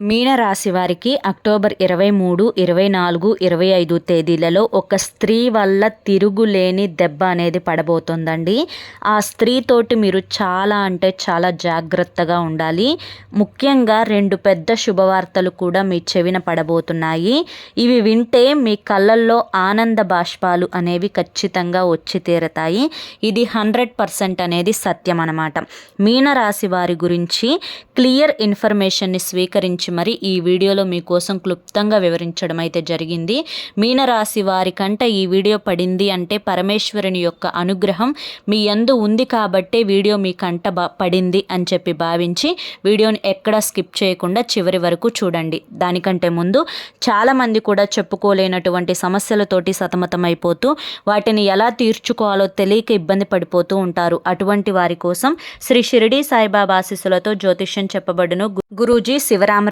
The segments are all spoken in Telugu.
మీనరాశి వారికి అక్టోబర్ ఇరవై మూడు ఇరవై నాలుగు ఇరవై ఐదు తేదీలలో ఒక స్త్రీ వల్ల తిరుగులేని దెబ్బ అనేది పడబోతుందండి. ఆ స్త్రీతోటి మీరు చాలా అంటే చాలా జాగ్రత్తగా ఉండాలి. ముఖ్యంగా రెండు పెద్ద శుభవార్తలు కూడా మీ చెవిన పడబోతున్నాయి. ఇవి వింటే మీ కళ్ళల్లో ఆనంద బాష్పాలు అనేవి ఖచ్చితంగా వచ్చి తీరతాయి. ఇది హండ్రెడ్ పర్సెంట్ అనేది సత్యం అనమాట మీనరాశి వారి గురించి క్లియర్ ఇన్ఫర్మేషన్ని స్వీకరించి గురించి మరి ఈ వీడియోలో మీకోసం క్లుప్తంగా వివరించడం అయితే జరిగింది. మీనరాశి వారి కంట ఈ వీడియో పడింది అంటే పరమేశ్వరుని యొక్క అనుగ్రహం మీ ఎందు ఉంది కాబట్టే వీడియో మీ కంట పడింది అని చెప్పి భావించి వీడియోని ఎక్కడా స్కిప్ చేయకుండా చివరి వరకు చూడండి. దానికంటే ముందు చాలామంది కూడా చెప్పుకోలేనటువంటి సమస్యలతోటి సతమతమైపోతూ వాటిని ఎలా తీర్చుకోవాలో తెలియక ఇబ్బంది పడిపోతూ ఉంటారు. అటువంటి వారి కోసం శ్రీ షిరిడి సాయిబాబా ఆశీస్సులతో జ్యోతిష్యం చెప్పబడును. గురూజీ శివరామ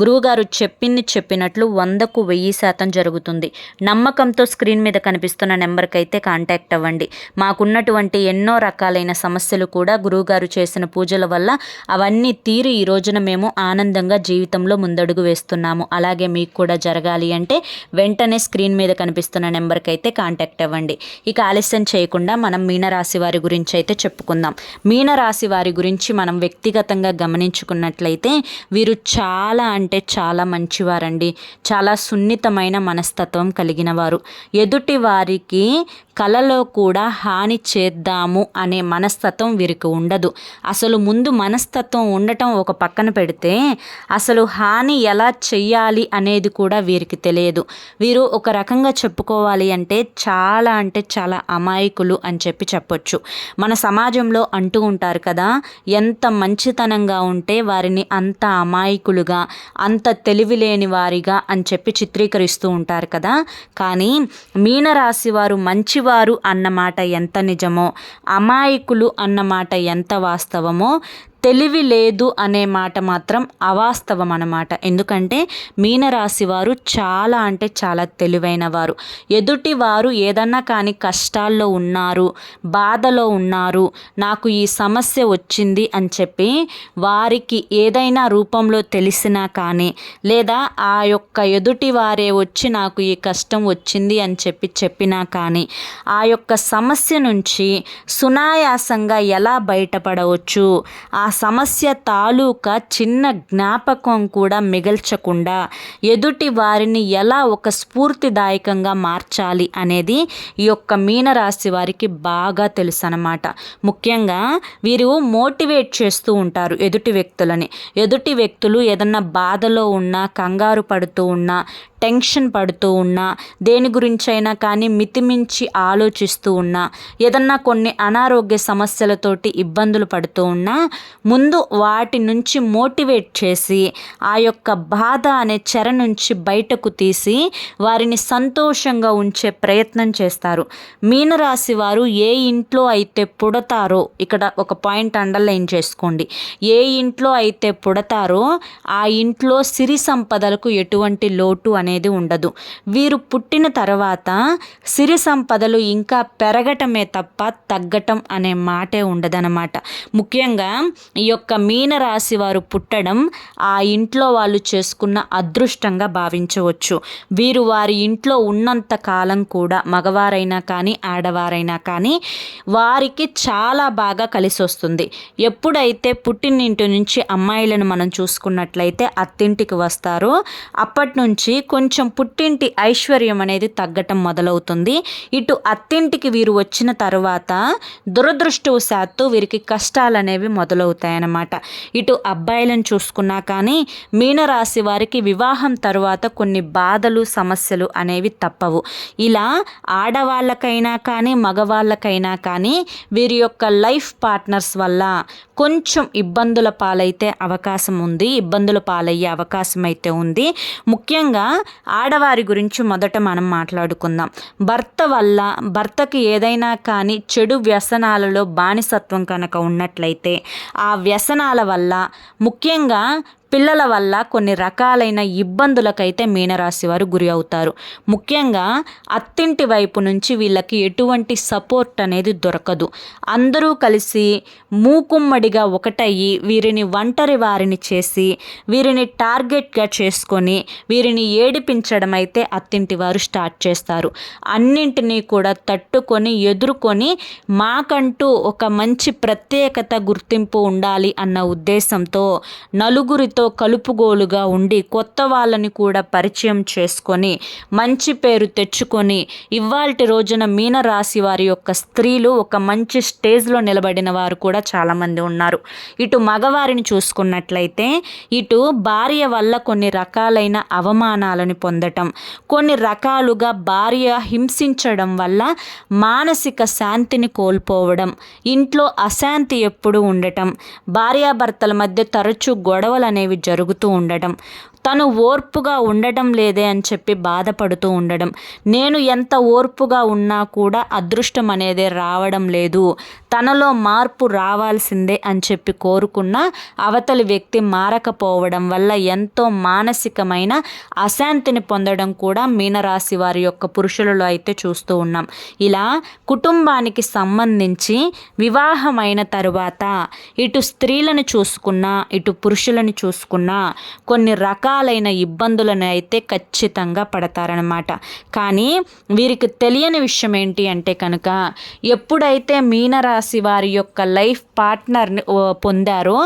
గురువుగారు చెప్పింది చెప్పినట్లు వందకు వెయ్యి శాతం జరుగుతుంది. నమ్మకంతో స్క్రీన్ మీద కనిపిస్తున్న నెంబర్కి అయితే కాంటాక్ట్ అవ్వండి. మాకున్నటువంటి ఎన్నో రకాలైన సమస్యలు కూడా గురువుగారు చేసిన పూజల వల్ల అవన్నీ తీరి ఈ రోజున మేము ఆనందంగా జీవితంలో ముందడుగు వేస్తున్నాము. అలాగే మీకు కూడా జరగాలి అంటే వెంటనే స్క్రీన్ మీద కనిపిస్తున్న నెంబర్కి అయితే కాంటాక్ట్ అవ్వండి. ఇక ఆలస్యం చేయకుండా మనం మీనరాశి వారి గురించి అయితే చెప్పుకుందాం. మీనరాశి వారి గురించి మనం వ్యక్తిగతంగా గమనించుకున్నట్లయితే వీరు చాలా చాలా అంటే చాలా మంచివారండి. చాలా సున్నితమైన మనస్తత్వం కలిగిన వారు ఎదుటి వారికి కలలో కూడా హాని చేద్దాము అనే మనస్తత్వం వీరికి ఉండదు. అసలు ముందు మనస్తత్వం ఉండటం ఒక పక్కన పెడితే అసలు హాని ఎలా చెయ్యాలి అనేది కూడా వీరికి తెలియదు. వీరు ఒక రకంగా చెప్పుకోవాలి అంటే చాలా అంటే చాలా అమాయకులు అని చెప్పి చెప్పొచ్చు. మన సమాజంలో అంటూ ఉంటారు కదా ఎంత మంచితనంగా ఉంటే వారిని అంత అమాయకులుగా అంత తెలివి లేని వారిగా అని చెప్పి చిత్రీకరిస్తూ ఉంటారు కదా. కానీ మీనరాశి వారు మంచివారు అన్నమాట ఎంత నిజమో అమాయకులు అన్నమాట ఎంత వాస్తవమో తెలివి లేదు అనే మాట మాత్రం అవాస్తవం అన్నమాట ఎందుకంటే మీనరాశి వారు చాలా అంటే చాలా తెలివైన వారు ఎదుటి వారు ఏదన్నా కానీ కష్టాల్లో ఉన్నారు బాధలో ఉన్నారు నాకు ఈ సమస్య వచ్చింది అని చెప్పి వారికి ఏదైనా రూపంలో తెలిసినా కానీ లేదా ఆ యొక్క ఎదుటి వారే వచ్చి నాకు ఈ కష్టం వచ్చింది అని చెప్పి చెప్పినా కానీ ఆ యొక్క సమస్య నుంచి సునాయాసంగా ఎలా బయటపడవచ్చు ఆ సమస్య తాలూకా చిన్న జ్ఞాపకం కూడా మిగల్చకుండా ఎదుటి వారిని ఎలా ఒక స్ఫూర్తిదాయకంగా మార్చాలి అనేది ఈ యొక్క మీనరాశి వారికి బాగా తెలుసు అనమాట ముఖ్యంగా వీరు మోటివేట్ చేస్తూ ఉంటారు ఎదుటి వ్యక్తులని. ఎదుటి వ్యక్తులు ఏదన్నా బాధలో ఉన్నా కంగారు పడుతూ ఉన్నా టెన్షన్ పడుతూ ఉన్నా దేని గురించైనా కానీ మితిమించి ఆలోచిస్తూ ఉన్నా ఏదన్నా కొన్ని అనారోగ్య సమస్యలతోటి ఇబ్బందులు పడుతూ ఉన్నా ముందు వాటి నుంచి మోటివేట్ చేసి ఆ యొక్క బాధ అనే చెర నుంచి బయటకు తీసి వారిని సంతోషంగా ఉంచే ప్రయత్నం చేస్తారు. మీనరాశి వారు ఏ ఇంట్లో అయితే పుడతారో ఇక్కడ ఒక పాయింట్ అండర్లైన్ చేసుకోండి. ఏ ఇంట్లో అయితే పుడతారో ఆ ఇంట్లో సిరి సంపదలకు ఎటువంటి లోటు అనేది అనేది ఉండదు. వీరు పుట్టిన తర్వాత సిరి సంపదలు ఇంకా పెరగటమే తప్ప తగ్గటం అనే మాటే ఉండదన్నమాట. ముఖ్యంగా ఈ యొక్క మీనరాశి వారు పుట్టడం ఆ ఇంట్లో వాళ్ళు చేసుకున్న అదృష్టంగా భావించవచ్చు. వీరు వారి ఇంట్లో ఉన్నంత కాలం కూడా మగవారైనా కానీ ఆడవారైనా కానీ వారికి చాలా బాగా కలిసి వస్తుంది. ఎప్పుడైతే పుట్టినింటి నుంచి అమ్మాయిలను మనం చూసుకున్నట్లయితే అత్తింటికి వస్తారో. అప్పటి నుంచి కొంచెం పుట్టింటి ఐశ్వర్యం అనేది తగ్గటం మొదలవుతుంది. ఇటు అత్తింటికి వీరు వచ్చిన తర్వాత దురదృష్టవశాత్తు వీరికి కష్టాలు అనేవి మొదలవుతాయి. కలుగుతాయన్నమాట ఇటు అబ్బాయిలను చూసుకున్నా కానీ మీనరాశి వారికి వివాహం తరువాత కొన్ని బాధలు సమస్యలు అనేవి తప్పవు. ఇలా ఆడవాళ్ళకైనా కానీ మగవాళ్ళకైనా కానీ వీరి యొక్క లైఫ్ పార్ట్నర్స్ వల్ల కొంచెం ఇబ్బందుల పాలైతే అవకాశం ఉంది ఇబ్బందుల పాలయ్యే అవకాశం అయితే ఉంది. ముఖ్యంగా ఆడవారి గురించి మొదట మనం మాట్లాడుకుందాం. భర్త వల్ల భర్తకి ఏదైనా కానీ చెడు వ్యసనాలలో బానిసత్వం కనుక ఉన్నట్లయితే ఆ వ్యసనాల వల్ల ముఖ్యంగా పిల్లల వల్ల కొన్ని రకాలైన ఇబ్బందులకైతే మీనరాశి వారు గురి అవుతారు. ముఖ్యంగా అత్తింటి వైపు నుంచి వీళ్ళకి ఎటువంటి సపోర్ట్ అనేది దొరకదు. అందరూ కలిసి మూకుమ్మడిగా ఒకటయ్యి వీరిని ఒంటరి వారిని చేసి వీరిని టార్గెట్గా చేసుకొని వీరిని ఏడిపించడం అయితే అత్తింటి వారు స్టార్ట్ చేస్తారు. అన్నింటినీ కూడా తట్టుకొని ఎదుర్కొని మాకంటూ ఒక మంచి ప్రత్యేకత గుర్తింపు ఉండాలి అన్న ఉద్దేశంతో నలుగురి నలుగురితో కలుపుగోలుగా ఉండి కొత్త వాళ్ళని కూడా పరిచయం చేసుకొని మంచి పేరు తెచ్చుకొని ఇవాల్టి రోజున మీనరాశి వారి యొక్క స్త్రీలు ఒక మంచి స్టేజ్లో నిలబడిన వారు కూడా చాలామంది ఉన్నారు. ఇటు మగవారిని చూసుకున్నట్లయితే ఇటు భార్య వల్ల కొన్ని రకాలైన అవమానాలను పొందటం కొన్ని రకాలుగా భార్య హింసించడం వల్ల మానసిక శాంతిని కోల్పోవడం ఇంట్లో అశాంతి ఎప్పుడు ఉండటం భార్యాభర్తల మధ్య తరచూ గొడవలు అనేవి అనేవి జరుగుతూ ఉండటం. తను ఓర్పుగా ఉండటం లేదే అని చెప్పి బాధపడుతూ ఉండడం. నేను ఎంత ఓర్పుగా ఉన్నా కూడా అదృష్టం అనేది రావడం లేదు. తనలో మార్పు రావాల్సిందే అని చెప్పి కోరుకున్న అవతలి వ్యక్తి మారకపోవడం వల్ల ఎంతో మానసికమైన అశాంతిని పొందడం కూడా మీనరాశి వారి యొక్క పురుషులలో అయితే చూస్తూ ఉన్నాం. ఇలా కుటుంబానికి సంబంధించి వివాహమైన తరువాత ఇటు స్త్రీలను చూసుకున్నా ఇటు పురుషులను చూసుకున్నా కొన్ని రకాల రకాలైన ఇబ్బందులను అయితే ఖచ్చితంగా పడతారనమాట కానీ వీరికి తెలియని విషయం ఏంటి అంటే కనుక ఎప్పుడైతే మీనరాశి వారి యొక్క లైఫ్ పార్ట్నర్ని పొందారో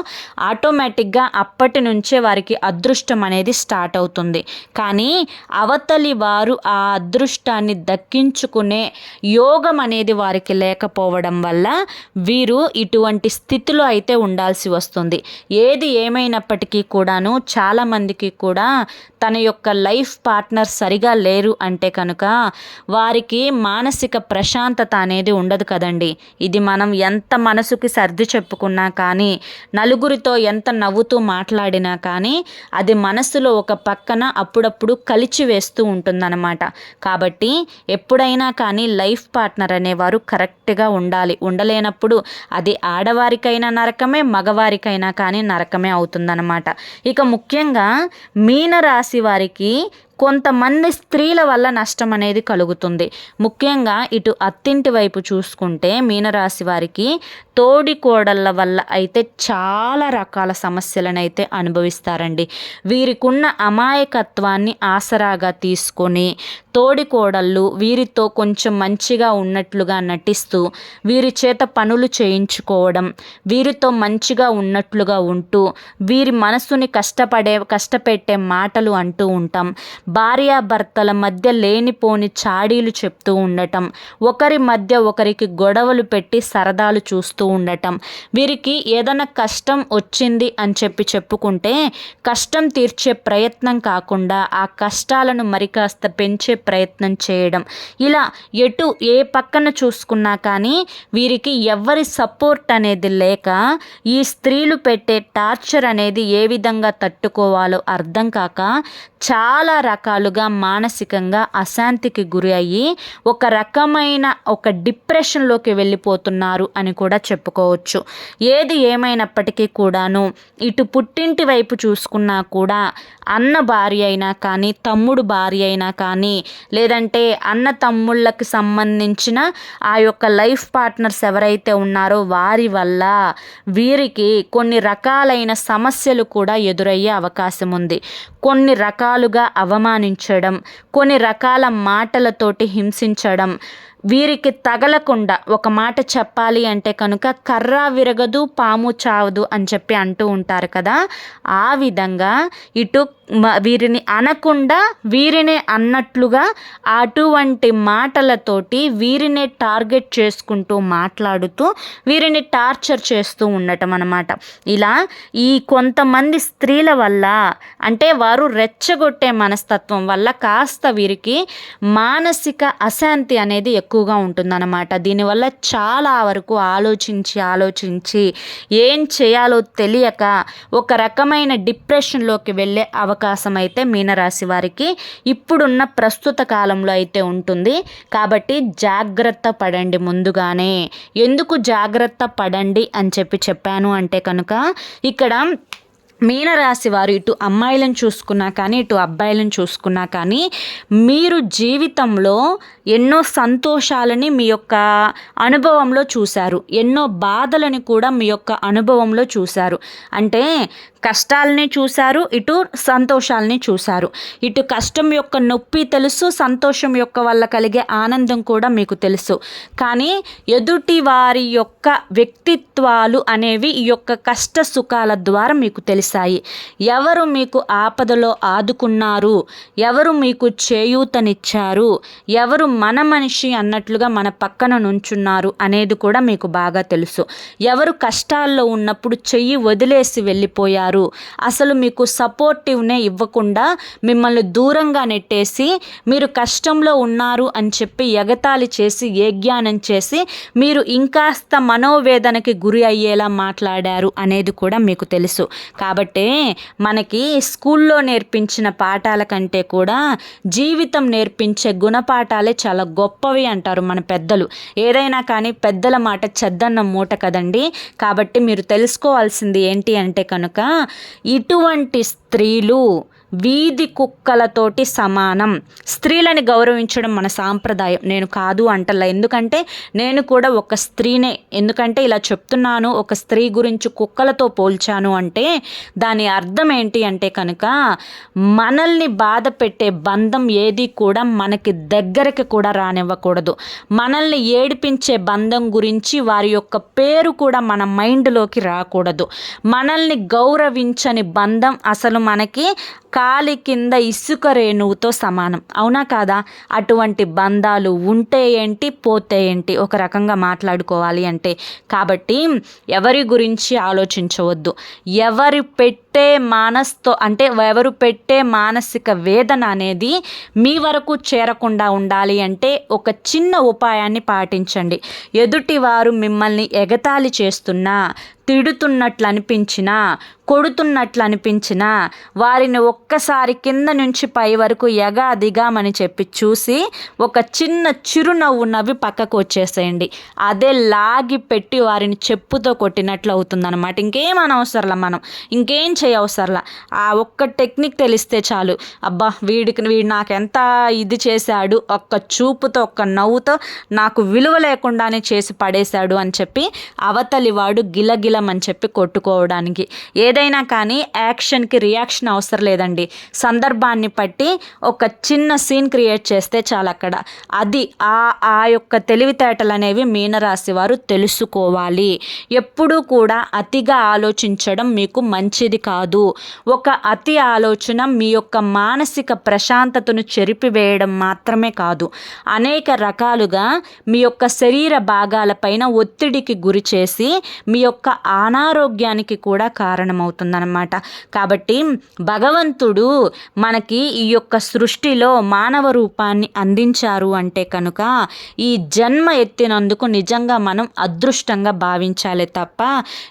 ఆటోమేటిక్గా అప్పటి నుంచే వారికి అదృష్టం అనేది స్టార్ట్ అవుతుంది. కానీ అవతలి వారు ఆ అదృష్టాన్ని దక్కించుకునే యోగం అనేది వారికి లేకపోవడం వల్ల వీరు ఇటువంటి స్థితిలో అయితే ఉండాల్సి వస్తుంది. ఏది ఏమైనప్పటికీ కూడాను చాలామందికి కూడా తన యొక్క లైఫ్ పార్ట్నర్ సరిగా లేరు అంటే కనుక వారికి మానసిక ప్రశాంతత అనేది ఉండదు కదండి. ఇది మనం ఎంత మనసుకి సర్ది చెప్పుకున్నా కానీ నలుగురితో ఎంత నవ్వుతూ మాట్లాడినా కానీ అది మనసులో ఒక పక్కన అప్పుడప్పుడు కలిచి వేస్తూ ఉంటుందన్నమాట. కాబట్టి ఎప్పుడైనా కానీ లైఫ్ పార్ట్నర్ అనేవారు కరెక్ట్గా ఉండాలి. ఉండలేనప్పుడు అది ఆడవారికైనా నరకమే మగవారికైనా కానీ నరకమే అవుతుందన్నమాట. ఇక ముఖ్యంగా మీనరాశి వారికి కొంతమంది స్త్రీల వల్ల నష్టం అనేది కలుగుతుంది. ముఖ్యంగా ఇటు అత్తింటి వైపు చూసుకుంటే మీనరాశి వారికి తోడి కోడళ్ళ వల్ల అయితే చాలా రకాల సమస్యలను అయితే అనుభవిస్తారండి. వీరికున్న అమాయకత్వాన్ని ఆసరాగా తీసుకొని తోడి కోడళ్ళు వీరితో కొంచెం మంచిగా ఉన్నట్లుగా నటిస్తూ వీరి చేత పనులు చేయించుకోవడం వీరితో మంచిగా ఉన్నట్లుగా ఉంటూ వీరి మనసుని కష్టపడే కష్టపెట్టే మాటలు అంటూ ఉంటాం. భార్యాభర్తల మధ్య లేనిపోని చాడీలు చెప్తూ ఉండటం ఒకరి మధ్య ఒకరికి గొడవలు పెట్టి సరదాలు చూస్తూ ఉండటం. వీరికి ఏదైనా కష్టం వచ్చింది అని చెప్పి చెప్పుకుంటే కష్టం తీర్చే ప్రయత్నం కాకుండా ఆ కష్టాలను మరికాస్త పెంచే ప్రయత్నం చేయడం. ఇలా ఎటు ఏ పక్కన చూసుకున్నా కానీ వీరికి ఎవరి సపోర్ట్ అనేది లేక ఈ స్త్రీలు పెట్టే టార్చర్ అనేది ఏ విధంగా తట్టుకోవాలో అర్థం కాక చాలా రకాలుగా మానసికంగా అశాంతికి గురి అయ్యి ఒక రకమైన ఒక డిప్రెషన్లోకి వెళ్ళిపోతున్నారు అని కూడా చెప్పుకోవచ్చు. ఏది ఏమైనప్పటికీ కూడాను ఇటు పుట్టింటి వైపు చూసుకున్నా కూడా అన్న భార్య అయినా కానీ తమ్ముడు భార్య అయినా కానీ లేదంటే అన్న తమ్ముళ్ళకి సంబంధించిన ఆ యొక్క లైఫ్ పార్ట్నర్స్ ఎవరైతే ఉన్నారో వారి వల్ల వీరికి కొన్ని రకాలైన సమస్యలు కూడా ఎదురయ్యే అవకాశం ఉంది. కొన్ని రకాలుగా అవమానించడం కొన్ని రకాల మాటలతోటి హింసించడం వీరికి తగలకుండా ఒక మాట చెప్పాలి అంటే కనుక కర్ర విరగదు పాము చావదు అని చెప్పి అంటూ ఉంటారు కదా. ఆ విధంగా ఇటు వీరిని అనకుండా వీరినే అన్నట్లుగా అటువంటి మాటలతోటి వీరినే టార్గెట్ చేసుకుంటూ మాట్లాడుతూ వీరిని టార్చర్ చేస్తూ ఉండటం అనమాట ఇలా ఈ కొంతమంది స్త్రీల వల్ల అంటే వారు రెచ్చగొట్టే మనస్తత్వం వల్ల కాస్త వీరికి మానసిక అశాంతి అనేది ఎక్కువగా ఉంటుందన్నమాట. దీనివల్ల చాలా వరకు ఆలోచించి ఆలోచించి ఏం చేయాలో తెలియక ఒక రకమైన డిప్రెషన్లోకి వెళ్ళే అవకాశం అయితే మీనరాశి వారికి ఇప్పుడున్న ప్రస్తుత కాలంలో అయితే ఉంటుంది. కాబట్టి జాగ్రత్త పడండి ముందుగానే. ఎందుకు జాగ్రత్త పడండి అని చెప్పి చెప్పాను అంటే కనుక ఇక్కడ మీనరాశి వారు ఇటు అమ్మాయిలను చూసుకున్నా కానీ ఇటు అబ్బాయిలను చూసుకున్నా కానీ మీరు జీవితంలో ఎన్నో సంతోషాలని మీ యొక్క అనుభవంలో చూశారు. ఎన్నో బాధలని కూడా మీ యొక్క అనుభవంలో చూశారు. అంటే కష్టాలని చూశారు ఇటు సంతోషాలని చూశారు. ఇటు కష్టం యొక్క నొప్పి తెలుసు సంతోషం యొక్క వల్ల కలిగే ఆనందం కూడా మీకు తెలుసు. కానీ ఎదుటి వారి యొక్క వ్యక్తిత్వాలు అనేవి ఈ యొక్క కష్ట సుఖాల ద్వారా మీకు తెలిసాయి. ఎవరు మీకు ఆపదలో ఆదుకున్నారు? ఎవరు మీకు చేయూతనిచ్చారు? ఎవరు మన మనిషి అన్నట్లుగా మన పక్కన నుంచున్నారు అనేది కూడా మీకు బాగా తెలుసు. ఎవరు కష్టాల్లో ఉన్నప్పుడు చెయ్యి వదిలేసి వెళ్ళిపోయారు? అసలు మీకు సపోర్టివ్నే ఇవ్వకుండా మిమ్మల్ని దూరంగా నెట్టేసి మీరు కష్టంలో ఉన్నారు అని చెప్పి ఎగతాళి చేసి ఏజ్ఞానం చేసి మీరు ఇంకాస్త మనోవేదనకి గురి అయ్యేలా మాట్లాడారు అనేది కూడా మీకు తెలుసు. కాబట్టి మనకి స్కూల్లో నేర్పించిన పాఠాల కంటే కూడా జీవితం నేర్పించే గుణపాఠాలే చాలా గొప్పవి అంటారు మన పెద్దలు. ఏదైనా కానీ పెద్దల మాట చెద్దన్న మూట కదండి. కాబట్టి మీరు తెలుసుకోవాల్సింది ఏంటి అంటే కనుక ఇటువంటి స్త్రీలు వీధి కుక్కలతోటి సమానం. స్త్రీలని గౌరవించడం మన సాంప్రదాయం. నేను కాదు అంటలా. ఎందుకంటే నేను కూడా ఒక స్త్రీనే. ఎందుకంటే ఇలా చెప్తున్నాను ఒక స్త్రీ గురించి కుక్కలతో పోల్చాను అంటే దాని అర్థం ఏంటి అంటే కనుక మనల్ని బాధ పెట్టే బంధం ఏది కూడా మనకి దగ్గరికి కూడా రానివ్వకూడదు. మనల్ని ఏడిపించే బంధం గురించి వారి యొక్క పేరు కూడా మన మైండ్లోకి రాకూడదు. మనల్ని గౌరవించని బంధం అసలు మనకి కాలి కింద ఇసుక రేణువుతో సమానం. అవునా కాదా? అటువంటి బంధాలు ఉంటే ఏంటి పోతే ఏంటి? ఒక రకంగా మాట్లాడుకోవాలి అంటే. కాబట్టి ఎవరి గురించి ఆలోచించవద్దు. ఎవరి పెట్టే మానస్తో అంటే ఎవరు పెట్టే మానసిక వేదన అనేది మీ వరకు చేరకుండా ఉండాలి అంటే ఒక చిన్న ఉపాయాన్ని పాటించండి. ఎదుటివారు మిమ్మల్ని ఎగతాళి చేస్తున్నా తిడుతున్నట్లు అనిపించినా కొడుతున్నట్లు అనిపించినా వారిని ఒక్కసారి కింద నుంచి పై వరకు ఎగా దిగామని చెప్పి చూసి ఒక చిన్న చిరునవ్వు నవ్వి పక్కకు వచ్చేసేయండి. అదే లాగి పెట్టి వారిని చెప్పుతో కొట్టినట్లు అవుతుందన్నమాట. ఇంకేం అనవసరంలా మనం. ఇంకేం చేయవసరంలా. ఆ ఒక్క టెక్నిక్ తెలిస్తే చాలు. అబ్బా వీడికి వీడు నాకు ఎంత ఇది చేశాడు ఒక్క చూపుతో ఒక్క నవ్వుతో నాకు విలువ లేకుండానే చేసి పడేశాడు అని చెప్పి అవతలి వాడు గిలగిల అని చెప్పి కొట్టుకోవడానికి. ఏదైనా కానీ యాక్షన్కి రియాక్షన్ అవసరం లేదండి. సందర్భాన్ని బట్టి ఒక చిన్న సీన్ క్రియేట్ చేస్తే చాలు అక్కడ. అది ఆ ఆ యొక్క తెలివితేటలు అనేవి మీనరాశి వారు తెలుసుకోవాలి. ఎప్పుడూ కూడా అతిగా ఆలోచించడం మీకు మంచిది కాదు. ఒక అతి ఆలోచన మీ యొక్క మానసిక ప్రశాంతతను చెరిపివేయడం మాత్రమే కాదు. అనేక రకాలుగా మీ యొక్క శరీర భాగాలపైన ఒత్తిడికి గురి చేసి మీ యొక్క అనారోగ్యానికి కూడా కారణమవుతుందన్నమాట. కాబట్టి భగవంతుడు మనకి ఈ యొక్క సృష్టిలో మానవ రూపాన్ని అందించారు అంటే కనుక ఈ జన్మ ఎత్తినందుకు నిజంగా మనం అదృష్టంగా భావించాలి తప్ప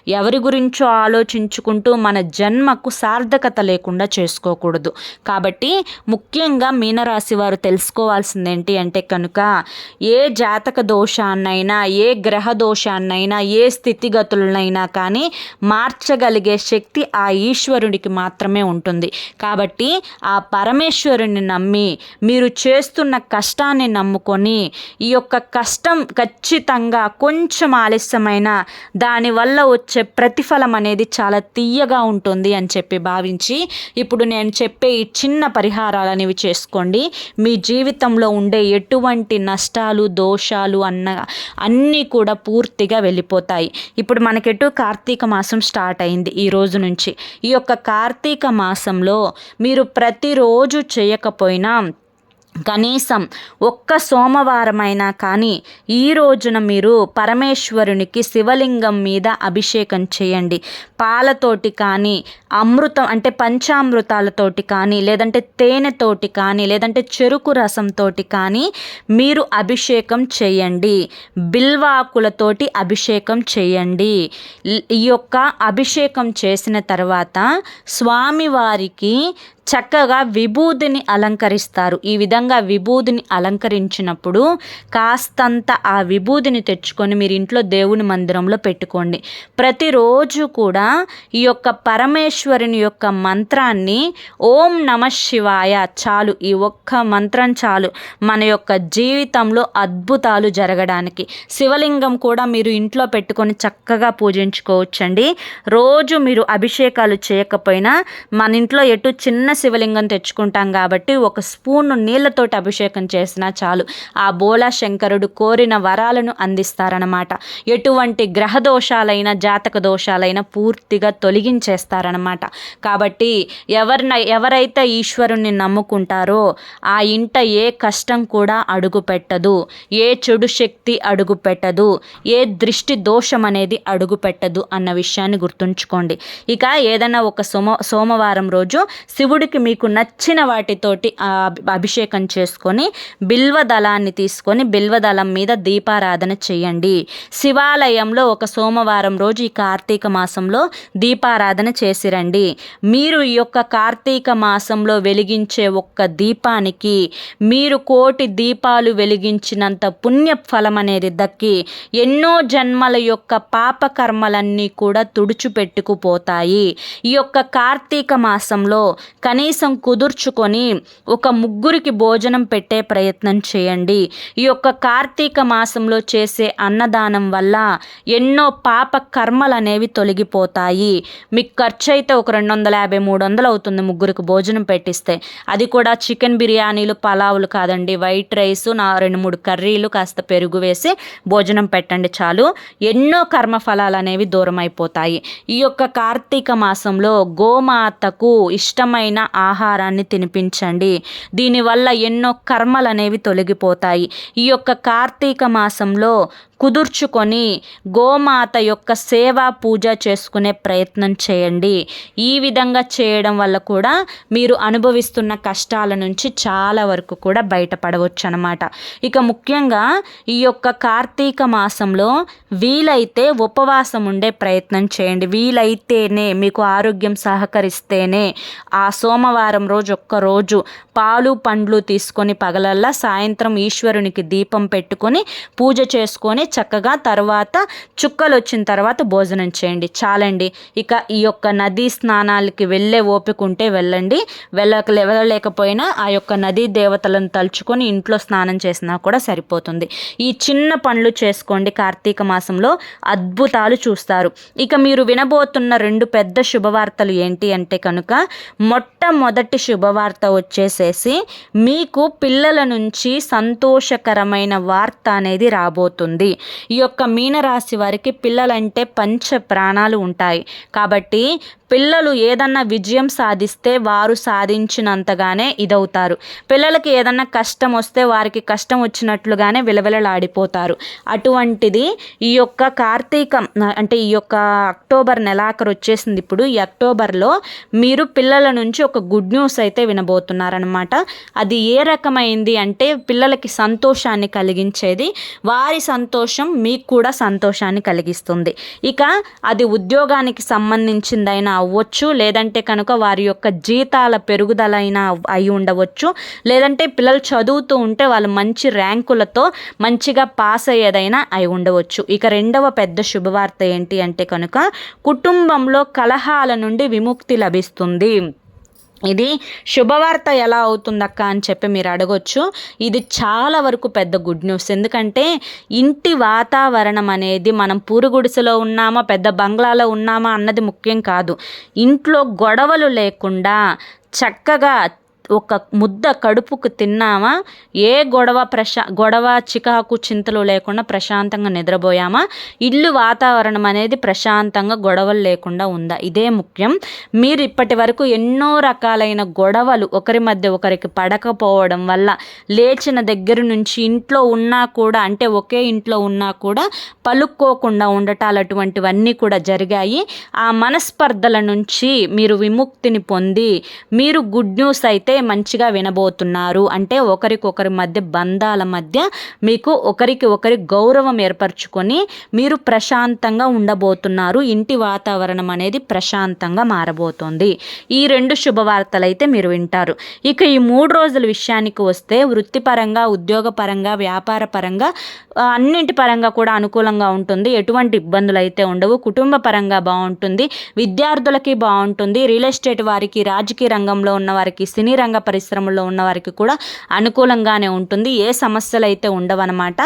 ఎవరి గురించో ఆలోచించుకుంటూ మన జన్మకు సార్థకత లేకుండా చేసుకోకూడదు. కాబట్టి ముఖ్యంగా మీనరాశి వారు తెలుసుకోవాల్సింది ఏంటి అంటే కనుక ఏ జాతక దోషాన్నైనా ఏ గ్రహ దోషాన్నైనా ఏ స్థితిగతులనైనా అయినా కానీ మార్చగలిగే శక్తి ఆ ఈశ్వరుడికి మాత్రమే ఉంటుంది. కాబట్టి ఆ పరమేశ్వరుని నమ్మి మీరు చేస్తున్న కష్టాన్ని నమ్ముకొని ఈ యొక్క కష్టం ఖచ్చితంగా కొంచెం ఆలస్యమైన దానివల్ల వచ్చే ప్రతిఫలం అనేది చాలా తీయగా ఉంటుంది అని చెప్పి భావించి ఇప్పుడు నేను చెప్పే ఈ చిన్న పరిహారాలు అనేవి చేసుకోండి. మీ జీవితంలో ఉండే ఎటువంటి నష్టాలు దోషాలు అన్న అన్నీ కూడా పూర్తిగా వెళ్ళిపోతాయి. ఇప్పుడు మనకెటు కార్తీక మాసం స్టార్ట్ అయింది ఈ రోజు నుంచి. ఈ యొక్క కార్తీక మాసంలో మీరు ప్రతిరోజు చేయకపోయినా కనీసం ఒక్క సోమవారమైనా కానీ ఈ రోజున మీరు పరమేశ్వరునికి శివలింగం మీద అభిషేకం చేయండి. పాలతోటి కానీ అమృతం అంటే పంచామృతాలతోటి కానీ లేదంటే తేనెతోటి కానీ లేదంటే చెరుకు రసంతో కానీ మీరు అభిషేకం చేయండి. బిల్వాకులతోటి అభిషేకం చేయండి. ఈ యొక్క అభిషేకం చేసిన తర్వాత స్వామివారికి చక్కగా విభూదిని అలంకరిస్తారు. ఈ విధంగా విభూదిని అలంకరించినప్పుడు కాస్తంత ఆ విభూదిని తెచ్చుకొని మీరు ఇంట్లో దేవుని మందిరంలో పెట్టుకోండి. ప్రతిరోజు కూడా ఈ యొక్క పరమేశ్వరుని యొక్క మంత్రాన్ని ఓం నమ శివాయ చాలు. ఈ ఒక్క మంత్రం చాలు మన యొక్క జీవితంలో అద్భుతాలు జరగడానికి. శివలింగం కూడా మీరు ఇంట్లో పెట్టుకొని చక్కగా పూజించుకోవచ్చండి. రోజు మీరు అభిషేకాలు చేయకపోయినా మన ఇంట్లో ఎటు చిన్న శివలింగం తెచ్చుకుంటాం కాబట్టి ఒక స్పూన్ నీళ్ళతోటి అభిషేకం చేసినా చాలు. ఆ బోలా శంకరుడు కోరిన వరాలను అందిస్తారనమాట ఎటువంటి గ్రహ దోషాలైన జాతక దోషాలైన పూర్తిగా తొలగించేస్తారనమాట కాబట్టి ఎవరిన ఎవరైతే ఈశ్వరుణ్ణి నమ్ముకుంటారో ఆ ఇంట ఏ కష్టం కూడా అడుగు పెట్టదు ఏ చెడు శక్తి అడుగు పెట్టదు ఏ దృష్టి దోషం అనేది అడుగు పెట్టదు అన్న విషయాన్ని గుర్తుంచుకోండి. ఇక ఏదైనా ఒక సోమ సోమవారం రోజు శివుడి శివుడికి మీకు నచ్చిన వాటితోటి అభిషేకం చేసుకొని బిల్వ దళాన్ని తీసుకొని బిల్వ దళం మీద దీపారాధన చేయండి. శివాలయంలో ఒక సోమవారం రోజు ఈ కార్తీక మాసంలో దీపారాధన చేసిరండి. మీరు ఈ యొక్క కార్తీక మాసంలో వెలిగించే ఒక్క దీపానికి మీరు కోటి దీపాలు వెలిగించినంత పుణ్య ఫలం అనేది దక్కి ఎన్నో జన్మల యొక్క పాపకర్మలన్నీ కూడా తుడుచుపెట్టుకుపోతాయి. ఈ యొక్క కార్తీక మాసంలో కనీసం కుదుర్చుకొని ఒక ముగ్గురికి భోజనం పెట్టే ప్రయత్నం చేయండి. ఈ యొక్క కార్తీక మాసంలో చేసే అన్నదానం వల్ల ఎన్నో పాప కర్మలు అనేవి తొలగిపోతాయి. మీకు ఖర్చు అయితే ఒక రెండు వందల యాభై మూడు వందలు అవుతుంది ముగ్గురికి భోజనం పెట్టిస్తే. అది కూడా చికెన్ బిర్యానీలు పలావులు కాదండి. వైట్ రైస్ నా రెండు మూడు కర్రీలు కాస్త పెరుగు వేసి భోజనం పెట్టండి చాలు. ఎన్నో కర్మ ఫలాలు అనేవి దూరం అయిపోతాయి ఈ యొక్క కార్తీక మాసంలో గోమాతకు ఇష్టమైన ఆహారాన్ని తినిపించండి. దీనివల్ల ఎన్నో కర్మలు అనేవి తొలగిపోతాయి. ఈ యొక్క కార్తీక మాసంలో కుదుర్చుకొని గోమాత యొక్క సేవా పూజ చేసుకునే ప్రయత్నం చేయండి. ఈ విధంగా చేయడం వల్ల కూడా మీరు అనుభవిస్తున్న కష్టాల నుంచి చాలా వరకు కూడా బయటపడవచ్చు అనమాట ఇక ముఖ్యంగా ఈ యొక్క కార్తీక మాసంలో వీలైతే ఉపవాసం ఉండే ప్రయత్నం చేయండి. వీలైతేనే మీకు ఆరోగ్యం సహకరిస్తేనే ఆ సో సోమవారం రోజు ఒక్కరోజు పాలు పండ్లు తీసుకొని పగలల్లా సాయంత్రం ఈశ్వరునికి దీపం పెట్టుకొని పూజ చేసుకొని చక్కగా తర్వాత చుక్కలు వచ్చిన తర్వాత భోజనం చేయండి. చాలండి. ఇక ఈ యొక్క నదీ స్నానాలకి వెళ్ళే ఓపిక ఉంటే వెళ్ళండి. వెళ్ళక వెళ్ళలేకపోయినా ఆ యొక్క నదీ దేవతలను తలుచుకొని ఇంట్లో స్నానం చేసినా కూడా సరిపోతుంది. ఈ చిన్న పనులు చేసుకోండి. కార్తీక మాసంలో అద్భుతాలు చూస్తారు. ఇక మీరు వినబోతున్న రెండు పెద్ద శుభవార్తలు ఏంటి అంటే కనుక మొట్టమొదటి శుభవార్త వచ్చేసేసి మీకు పిల్లల నుంచి సంతోషకరమైన వార్త అనేది రాబోతుంది. ఈ యొక్క మీనరాశి వారికి పిల్లలంటే పంచ ప్రాణాలు ఉంటాయి. కాబట్టి పిల్లలు ఏదన్నా విజయం సాధిస్తే వారు సాధించినంతగానే ఇదవుతారు. పిల్లలకి ఏదన్నా కష్టం వస్తే వారికి కష్టం వచ్చినట్లుగానే విలవిలలాడిపోతారు. అటువంటిది ఈ యొక్క కార్తీకం అంటే ఈ యొక్క అక్టోబర్ నెలాఖరు వచ్చేసింది ఇప్పుడు. ఈ అక్టోబర్లో మీరు పిల్లల నుంచి ఒక గుడ్ న్యూస్ అయితే వినబోతున్నారనమాట అది ఏ రకమైంది అంటే పిల్లలకి సంతోషాన్ని కలిగించేది వారి సంతోషం మీకు కూడా సంతోషాన్ని కలిగిస్తుంది. ఇక అది ఉద్యోగానికి సంబంధించిందైనా అవ్వచ్చు లేదంటే కనుక వారి యొక్క జీతాల పెరుగుదల అయినా అయి ఉండవచ్చు. లేదంటే పిల్లలు చదువుతూ ఉంటే వాళ్ళు మంచి ర్యాంకులతో మంచిగా పాస్ అయ్యేదైనా అయి ఉండవచ్చు. ఇక రెండవ పెద్ద శుభవార్త ఏంటి అంటే కనుక కుటుంబంలో కలహాల నుండి విముక్తి లభిస్తుంది. ఇది శుభవార్త ఎలా అవుతుందక్క అని చెప్పి మీరు అడగొచ్చు. ఇది చాలా వరకు పెద్ద గుడ్ న్యూస్. ఎందుకంటే ఇంటి వాతావరణం అనేది మనం పూరుగుడిసెలో ఉన్నామా పెద్ద బంగ్లాలో ఉన్నామా అన్నది ముఖ్యం కాదు. ఇంట్లో గొడవలు లేకుండా చక్కగా ఒక ముద్ద కడుపుకు తిన్నామా ఏ గొడవ ప్రశా గొడవ చికాకు చింతలు లేకుండా ప్రశాంతంగా నిద్రపోయామా? ఇల్లు వాతావరణం అనేది ప్రశాంతంగా గొడవలు లేకుండా ఉందా? ఇదే ముఖ్యం. మీరు ఇప్పటి వరకు ఎన్నో రకాలైన గొడవలు ఒకరి మధ్య ఒకరికి పడకపోవడం వల్ల లేచిన దగ్గర నుంచి ఇంట్లో ఉన్నా కూడా అంటే ఒకే ఇంట్లో ఉన్నా కూడా పలుక్కోకుండా ఉండటాలు అటువంటివన్నీ కూడా జరిగాయి. ఆ మనస్పర్ధల నుంచి మీరు విముక్తిని పొంది మీరు గుడ్ న్యూస్ అయితే మంచిగా వినబోతున్నారు. అంటే ఒకరికొకరి మధ్య బంధాల మధ్య మీకు ఒకరికి ఒకరి గౌరవం ఏర్పరచుకొని మీరు ప్రశాంతంగా ఉండబోతున్నారు. ఇంటి వాతావరణం అనేది ప్రశాంతంగా మారబోతోంది. ఈ రెండు శుభవార్తలు అయితే మీరు వింటారు. ఇక ఈ మూడు రోజుల విషయానికి వస్తే వృత్తిపరంగా ఉద్యోగపరంగా వ్యాపార పరంగా అన్నింటి పరంగా కూడా అనుకూలంగా ఉంటుంది. ఎటువంటి ఇబ్బందులు అయితే ఉండవు. కుటుంబ పరంగా బాగుంటుంది. విద్యార్థులకి బాగుంటుంది. రియల్ ఎస్టేట్ వారికి రాజకీయ రంగంలో ఉన్న వారికి సినీ రంగ రంగ పరిశ్రమల్లో ఉన్న వారికి కూడా అనుకూలంగానే ఉంటుంది. ఏ సమస్యలు అయితే ఉండవన్నమాట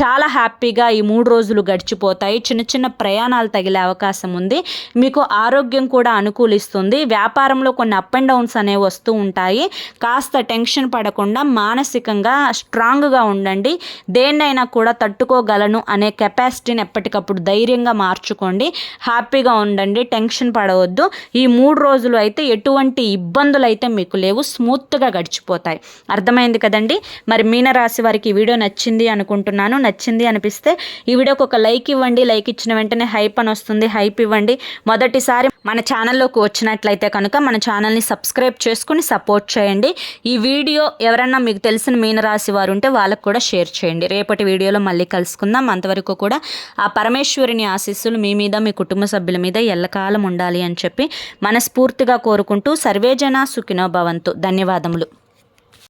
చాలా హ్యాపీగా ఈ మూడు రోజులు గడిచిపోతాయి. చిన్న చిన్న ప్రయాణాలు తగిలే అవకాశం ఉంది. మీకు ఆరోగ్యం కూడా అనుకూలిస్తుంది. వ్యాపారంలో కొన్ని అప్ అండ్ డౌన్స్ అనేవి వస్తూ ఉంటాయి. కాస్త టెన్షన్ పడకుండా మానసికంగా స్ట్రాంగ్గా ఉండండి. దేన్నైనా కూడా తట్టుకోగలను అనే కెపాసిటీని ఎప్పటికప్పుడు ధైర్యంగా మార్చుకోండి. హ్యాపీగా ఉండండి. టెన్షన్ పడవద్దు. ఈ మూడు రోజులు అయితే ఎటువంటి ఇబ్బందులు అయితే మీకు లేవు. స్మూత్గా గడిచిపోతాయి. అర్థమైంది కదండి? మరి మీనరాశి వారికి ఈ వీడియో నచ్చింది అనుకుంటున్నాను. నచ్చింది అనిపిస్తే ఈ వీడియోకి ఒక లైక్ ఇవ్వండి. లైక్ ఇచ్చిన వెంటనే హైప్ అని వస్తుంది. హైప్ ఇవ్వండి. మొదటిసారి మన ఛానల్లోకి వచ్చినట్లయితే కనుక మన ఛానల్ని సబ్స్క్రైబ్ చేసుకుని సపోర్ట్ చేయండి. ఈ వీడియో ఎవరన్నా మీకు తెలిసిన మీనరాశి వారు ఉంటే వాళ్ళకు కూడా షేర్ చేయండి. రేపటి వీడియోలో మళ్ళీ కలుసుకుందాం. అంతవరకు కూడా ఆ పరమేశ్వరిని ఆశీస్సులు మీ మీద మీ కుటుంబ సభ్యుల మీద ఎల్లకాలం ఉండాలి అని చెప్పి మనస్ఫూర్తిగా కోరుకుంటూ సర్వేజన సుఖినో భవంతు. ధన్యవాదములు.